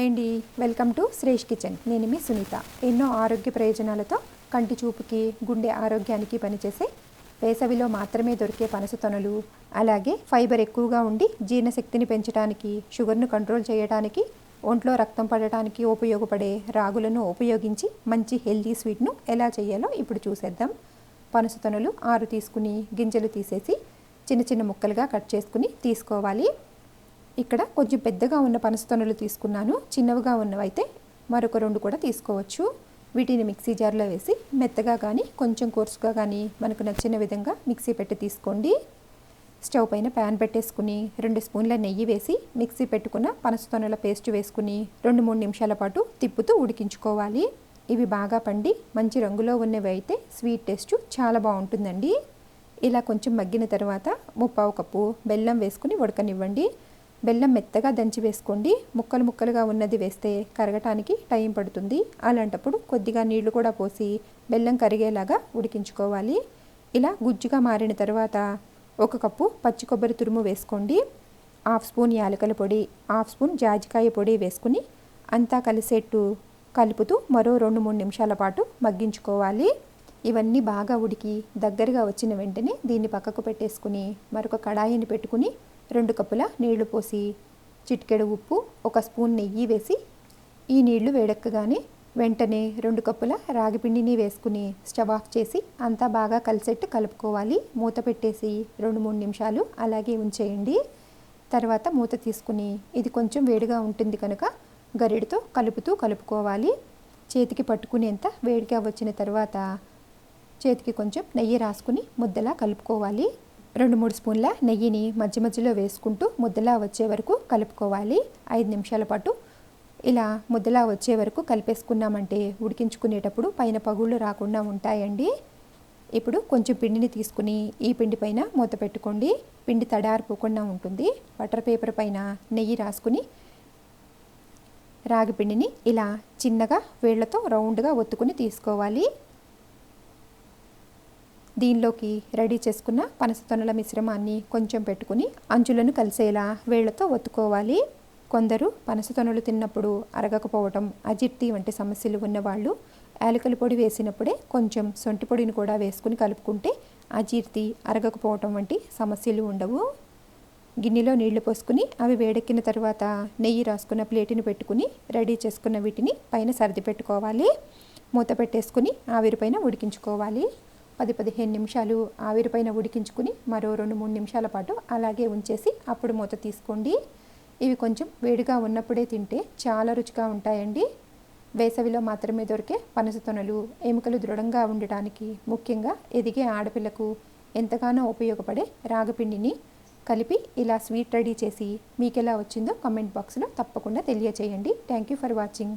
Hi అండి. Welcome to Shresh kitchen. నేను మీ సునీత. ఎన్నో ఆరోగ్య ప్రయోజనాలతో కంటి చూపుకి గుండె ఆరోగ్యానికి పనిచేసే వేసవిలో మాత్రమే దొరికే పనస తొనలు అలాగే ఫైబర్ ఎక్కువగా ఉండి జీర్ణశక్తిని పెంచడానికి షుగర్ను కంట్రోల్ చేయడానికి ఒంట్లో రక్తం పడటానికి ఉపయోగపడే రాగులను ఉపయోగించి మంచి హెల్దీ స్వీట్ను ఎలా చేయాలో ఇప్పుడు చూసేద్దాం. పనస తొనలు ఆరు తీసుకుని గింజలు తీసేసి చిన్న చిన్న ముక్కలుగా కట్ చేసుకుని తీసుకోవాలి. ఇక్కడ కొంచెం పెద్దగా ఉన్న పనసతొనలు తీసుకున్నాను చిన్నవిగా ఉన్నవైతే మరొక రెండు కూడా తీసుకోవచ్చు. వీటిని మిక్సీ జార్లో వేసి మెత్తగా కానీ కొంచెం కోర్సుగా కానీ మనకు నచ్చిన విధంగా మిక్సీ పెట్టి తీసుకోండి. స్టవ్ పైన ప్యాన్ పెట్టేసుకుని రెండు స్పూన్ల నెయ్యి వేసి మిక్సీ పెట్టుకున్న పనసతొనల పేస్ట్ వేసుకుని రెండు మూడు నిమిషాల పాటు తిప్పుతూ ఉడికించుకోవాలి. ఇవి బాగా పండి మంచి రంగులో ఉన్నవి అయితే స్వీట్ టేస్ట్ చాలా బాగుంటుందండి. ఇలా కొంచెం మగ్గిన తర్వాత ముప్పావు కప్పు బెల్లం వేసుకుని ఉడకనివ్వండి. బెల్లం మెత్తగా దంచి వేసుకోండి. ముక్కలు ముక్కలుగా ఉన్నది వేస్తే కరగటానికి టైం పడుతుంది. అలాంటప్పుడు కొద్దిగా నీళ్ళు కూడా పోసి బెల్లం కరిగేలాగా ఉడికించుకోవాలి. ఇలా గుజ్జుగా మారిన తర్వాత ఒక కప్పు పచ్చి కొబ్బరి తురుము వేసుకోండి. హాఫ్ స్పూన్ యాలకల పొడి హాఫ్ స్పూన్ జాజికాయ పొడి వేసుకుని అంతా కలిసేట్టు కలుపుతూ మరో రెండు మూడు నిమిషాల పాటు మగ్గించుకోవాలి. ఇవన్నీ బాగా ఉడికి దగ్గరగా వచ్చిన వెంటనే దీన్ని పక్కకు పెట్టేసుకుని మరొక కడాయిని పెట్టుకుని రెండు కప్పుల నీళ్ళు పోసి చిటికెడు ఉప్పు ఒక స్పూన్ నెయ్యి వేసి ఈ నీళ్ళు వేడెక్కగానే వెంటనే రెండు కప్పుల రాగిపిండిని వేసుకుని స్టవ్ ఆఫ్ చేసి అంతా బాగా కలిసేట్టు కలుపుకోవాలి. మూత పెట్టేసి రెండు మూడు నిమిషాలు అలాగే ఉంచేయండి. తర్వాత మూత తీసుకుని ఇది కొంచెం వేడిగా ఉంటుంది కనుక గరిడితో కలుపుతూ కలుపుకోవాలి. చేతికి పట్టుకునేంత వేడిగా వచ్చిన తర్వాత చేతికి కొంచెం నెయ్యి రాసుకుని ముద్దలా కలుపుకోవాలి. రెండు మూడు స్పూన్ల నెయ్యిని మధ్య మధ్యలో వేసుకుంటూ ముద్దలా వచ్చే వరకు కలుపుకోవాలి. ఐదు నిమిషాల పాటు ఇలా ముద్దలా వచ్చే వరకు కలిపేసుకున్నామంటే ఉడికించుకునేటప్పుడు పైన పగుళ్ళు రాకుండా ఉంటాయండి. ఇప్పుడు కొంచెం పిండిని తీసుకుని ఈ పిండి పైన మూత పెట్టుకోండి. పిండి తడారిపోకుండా ఉంటుంది. బటర్ పేపర్ పైన నెయ్యి రాసుకుని రాగి పిండిని ఇలా చిన్నగా వేళ్ళతో రౌండ్గా ఒత్తుకుని తీసుకోవాలి. దీనిలోకి రెడీ చేసుకున్న పనసతొనల మిశ్రమాన్ని కొంచెం పెట్టుకుని అంచులను కలిసేలా వేళ్ళతో ఒత్తుకోవాలి. కొందరు పనసతొనలు తిన్నప్పుడు అరగకపోవటం అజీర్తి వంటి సమస్యలు ఉన్నవాళ్ళు యాలకల పొడి వేసినప్పుడే కొంచెం సొంటి పొడిని కూడా వేసుకుని కలుపుకుంటే అజీర్తి అరగకపోవటం వంటి సమస్యలు ఉండవు. గిన్నెలో నీళ్ళు పోసుకుని అవి వేడెక్కిన తర్వాత నెయ్యి రాసుకున్న ప్లేటుని పెట్టుకుని రెడీ చేసుకున్న వీటిని పైన సర్ది పెట్టుకోవాలి. మూత పెట్టేసుకుని ఆవిరిపైన ఉడికించుకోవాలి. పది పదిహేను నిమిషాలు ఆవిరిపైన ఉడికించుకుని మరో రెండు మూడు నిమిషాల పాటు అలాగే ఉంచేసి అప్పుడు మూత తీసుకోండి. ఇవి కొంచెం వేడిగా ఉన్నప్పుడే తింటే చాలా రుచిగా ఉంటాయండి. వేసవిలో మాత్రమే దొరికే పనసతొనలు ఎముకలు దృఢంగా ఉండటానికి ముఖ్యంగా ఎదిగే ఆడపిల్లకు ఎంతగానో ఉపయోగపడే రాగపిండిని కలిపి ఇలా స్వీట్ రెడీ చేసి మీకు ఎలా వచ్చిందో కమెంట్ బాక్స్లో తప్పకుండా తెలియచేయండి. Thank you for watching.